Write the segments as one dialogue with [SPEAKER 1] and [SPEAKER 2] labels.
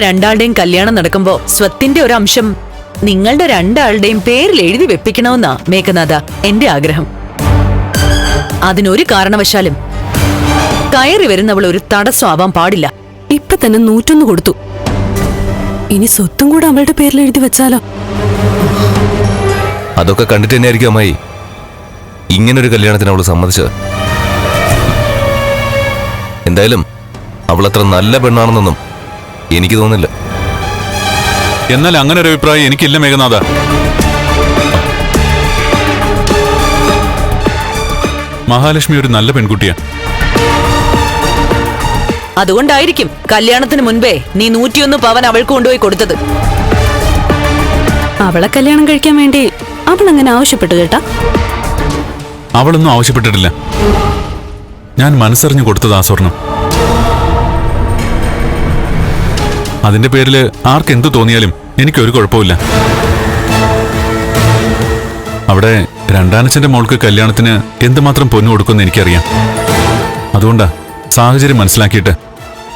[SPEAKER 1] രണ്ടാളുടെയും കല്യാണം നടക്കുമ്പോ സ്വത്തിന്റെ ഒരു അംശം നിങ്ങളുടെ രണ്ടാളുടെയും പേരിൽ എഴുതി വെപ്പിക്കണമെന്നാ മേഘനാഥ എന്റെ ആഗ്രഹം. അതിനൊരു കാരണവശാലും കയറി വരുന്നവൾ ഒരു തടസ്സമാവാൻ പാടില്ല.
[SPEAKER 2] ഇപ്പൊ തന്നെ നൂറ്റൊന്ന് കൊടുത്തു. ഇനി സ്വത്തും കൂടെ അവളുടെ പേരിൽ എഴുതി വെച്ചാലോ?
[SPEAKER 3] അതൊക്കെ കണ്ടിട്ട് തന്നെയായിരിക്കും അമ്മായി. ഇങ്ങനൊരു കല്യാണത്തിന് അവൾ സമ്മതിച്ചത്. എന്തായാലും അവൾ അത്ര നല്ല പെണ്ണാണെന്നൊന്നും എനിക്ക് തോന്നില്ല
[SPEAKER 4] എന്നാൽ അങ്ങനെ ഒരു അഭിപ്രായം എനിക്കില്ല മേഘനാഥ. മഹാലക്ഷ്മി ഒരു നല്ല പെൺകുട്ടിയാ.
[SPEAKER 1] അതുകൊണ്ടായിരിക്കും കല്യാണത്തിന് മുൻപേ നീ നൂറ്റിയൊന്ന് പവൻ അവൾക്ക് കൊണ്ടുപോയി കൊടുത്തത്.
[SPEAKER 2] അവളെ കല്യാണം കഴിക്കാൻ വേണ്ടി അവൾ അങ്ങനെ ആവശ്യപ്പെട്ടു കേട്ടാ.
[SPEAKER 4] അവളൊന്നും ആവശ്യപ്പെട്ടിട്ടില്ല. ഞാൻ മനസ്സറിഞ്ഞു കൊടുത്തത് ആ സ്വർണം. അതിന്റെ പേരിൽ ആർക്കെന്തു തോന്നിയാലും എനിക്കൊരു കുഴപ്പമില്ല അവിടെ രണ്ടാനച്ഛന്റെ മോൾക്ക് കല്യാണത്തിന് എന്തുമാത്രം പൊന്നു കൊടുക്കുമെന്ന് എനിക്കറിയാം. അതുകൊണ്ടാ സാഹചര്യം മനസ്സിലാക്കിയിട്ട്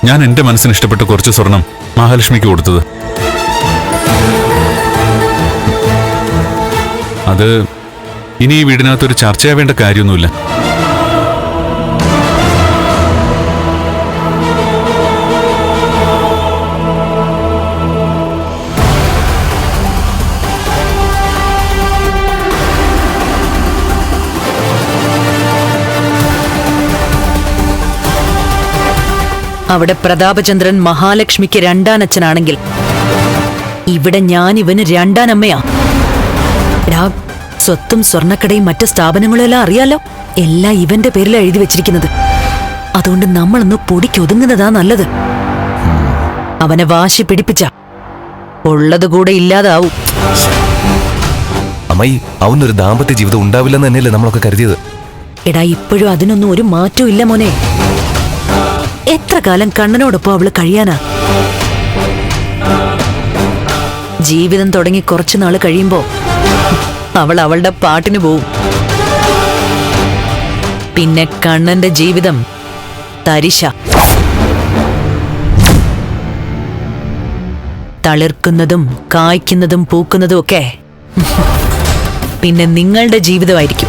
[SPEAKER 4] ഞാൻ എന്റെ മനസ്സിന് ഇഷ്ടപ്പെട്ട കുറച്ച് സ്വർണം മഹാലക്ഷ്മിക്ക് കൊടുത്തത്. അത് ഇനി ഈ വീടിനകത്തൊരു ചർച്ചയാവേണ്ട കാര്യമൊന്നുമില്ല.
[SPEAKER 1] അവിടെ പ്രതാപചന്ദ്രൻ മഹാലക്ഷ്മിക്ക് രണ്ടാനച്ഛനാണെങ്കിൽ ഇവിടെ ഞാൻ ഇവന് രണ്ടാനമ്മയാ രാ സ്വത്തും സ്വർണക്കടയും മറ്റ് സ്ഥാപനങ്ങളും എല്ലാം അറിയാലോ? എല്ലാം ഇവന്റെ പേരിൽ എഴുതി വെച്ചിരിക്കുന്നത്. അതുകൊണ്ട് നമ്മളൊന്ന് പൊടിക്കൊതുങ്ങുന്നതാ നല്ലത്. അവനെ വാശി പിടിപ്പിച്ച. ഉള്ളത് കൂടെ ഇല്ലാതാവും.
[SPEAKER 3] അമ്മായി അവനൊരു ദാമ്പത്യ ജീവിതം ഉണ്ടാവില്ലെന്ന് തന്നെയല്ലേ നമ്മളൊക്കെ കരുതിയത്?
[SPEAKER 1] എടാ ഇപ്പോഴും അതിനൊന്നും ഒരു മാറ്റവും ഇല്ല മോനെ. എത്ര കാലം കണ്ണനോടൊപ്പം അവൾ കഴിയാനാ? ജീവിതം തുടങ്ങി കുറച്ചു നാൾ കഴിയുമ്പോ അവൾ അവളുടെ പാട്ടിന് പോവും. പിന്നെ കണ്ണന്റെ ജീവിതം തരിശ. തളിർക്കുന്നതും കായ്ക്കുന്നതും പൂക്കുന്നതും ഒക്കെ പിന്നെ നിങ്ങളുടെ ജീവിതമായിരിക്കും.